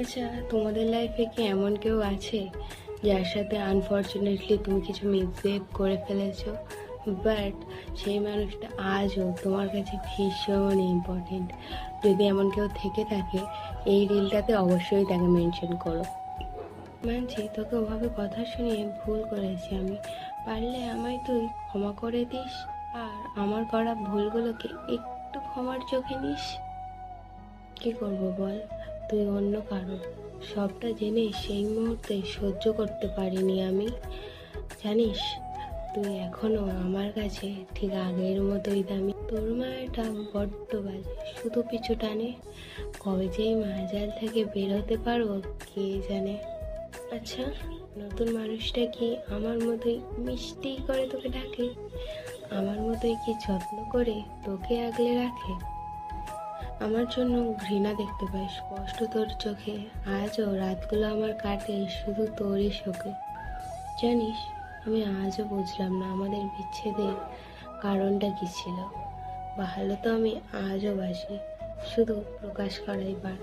আচ্ছা তোমাদের লাইফে কি এমন কেউ আছে যার সাথে আনফর্চুনেটলি তুমি কিছু মিসবিহেভ করে ফেলেছো? বাট সেই মানুষটা আজও তোমার কাছে ভীষণ ইম্পর্টেন্ট যদি এমন কেউ থেকে থাকে, এই রিলটাতে অবশ্যই তাকে মেনশন করো। মানছি, তোকে ওভাবে কথা শুনিয়ে ভুল করেছি আমি। পারলে আমায় তুই ক্ষমা করে দিস, আর আমার করা ভুলগুলোকে একটু ক্ষমার চোখে নিস। কি করব বল? তুই অন্য কারও। সবটা জেনে সেই মুহূর্তে সহ্য করতে পারিনি আমি। জানিস, তুই এখনও আমার কাছে ঠিক আগের মতোই দামি। তোর মায়েরটা বড্ড বাজে, শুধু পিছু টানে। কবে যে মাজাল থেকে বের হতে পারব, কে জানে? আচ্ছা নতুন মানুষটা কি আমার মতোই মিষ্টি করে তোকে ডাকে? আমার মতোই কি যত্ন করে তোকে আগলে রাখে? আমার জন্য ঘৃণা দেখতে পাই স্পষ্ট তোর চোখে, আজও রাতগুলো আমার কাটে শুধু তোরই শোকে। জানিস, আমি আজও বুঝলাম না আমাদের বিচ্ছেদের কারণটা কী ছিল। ভালো তো আমি আজও বাসি, শুধু প্রকাশ করাই বার